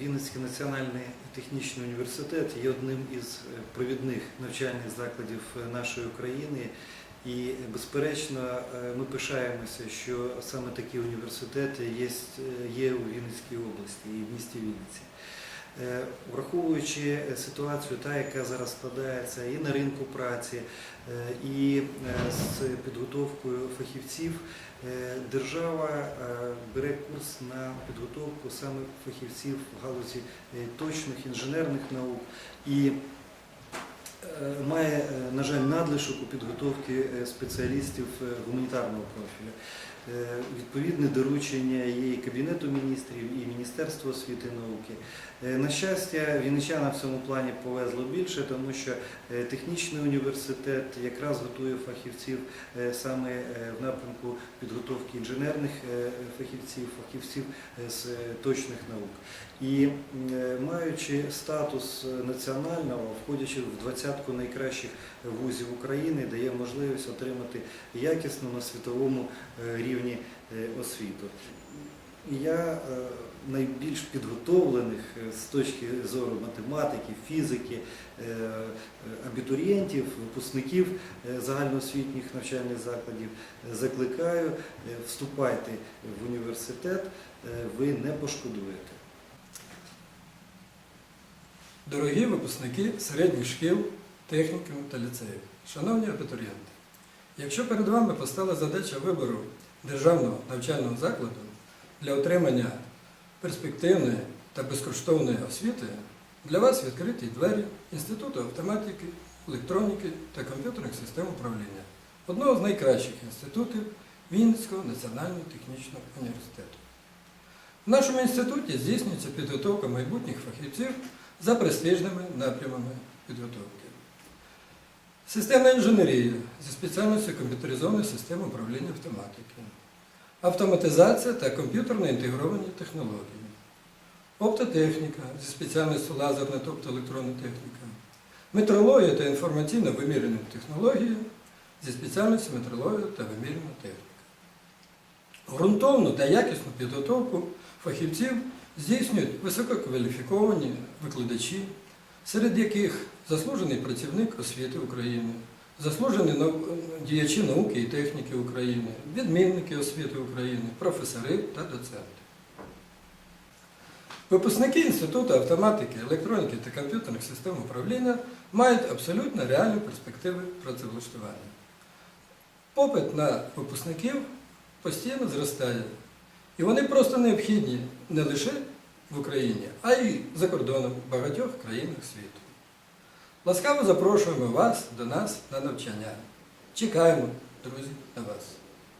Вінницький національний технічний університет є одним із е, провідних навчальних закладів е, нашої України. І, безперечно, е, ми пишаємося, що саме такі університети є, є у Вінницькій області і в місті Вінниці. Е, Враховуючи ситуацію, та, яка зараз складається і на ринку праці, е, і е, з підготовкою фахівців, держава бере курс на підготовку саме фахівців в галузі точних інженерних наук і має, на жаль, надлишок у підготовці спеціалістів гуманітарного профілю. Е, Відповідне доручення є і Кабінету міністрів, і Міністерства освіти і науки. Е, На щастя, вінничанам в цьому плані повезло більше, тому що е, технічний університет якраз готує фахівців саме в напрямку підготовки інженерних фахівців, фахівців з точних наук. І маючи статус національного, входячи в двадцятку найкращих вузів України, дає можливість отримати якісну на світовому е, рівні е, освіту. Я е, найбільш підготовлених е, з точки зору математики, фізики, абітурієнтів, випускників загальноосвітніх навчальних закладів закликаю, вступайте в університет, ви не пошкодуєте. Дорогі випускники середніх шкіл, технікумів та ліцеїв, шановні абітурієнти, якщо перед вами постала задача вибору державного навчального закладу для отримання перспективної та безкоштовної освіти, для вас відкриті двері Інституту автоматики, електроніки та комп'ютерних систем управління, одного з найкращих інститутів Вінницького національного технічного університету. В нашому інституті здійснюється підготовка майбутніх фахівців за престижними напрямами підготовки. Системна інженерія зі спеціальністю комп'ютеризована система управління автоматики, автоматизація та комп'ютерно інтегровані технології, оптотехніка зі спеціальністю лазерна, тобто електронна техніка, метрологія та інформаційно-вимірювальні технології зі спеціальністю метрологія та вимірювальна техніка. Грунтовну та якісну підготовку фахівців здійснюють висококваліфіковані викладачі, серед яких заслужений працівник освіти України, заслужені діячі науки і техніки України, відмінники освіти України, професори та доценти. Випускники Інституту автоматики, електроніки та комп'ютерних систем управління мають абсолютно реальні перспективи працевлаштування. Попит на випускників постійно зростає. І вони просто необхідні не лише в Україні, а й за кордоном в багатьох країнах світу. Ласкаво запрошуємо вас до нас на навчання. Чекаємо, друзі, на вас.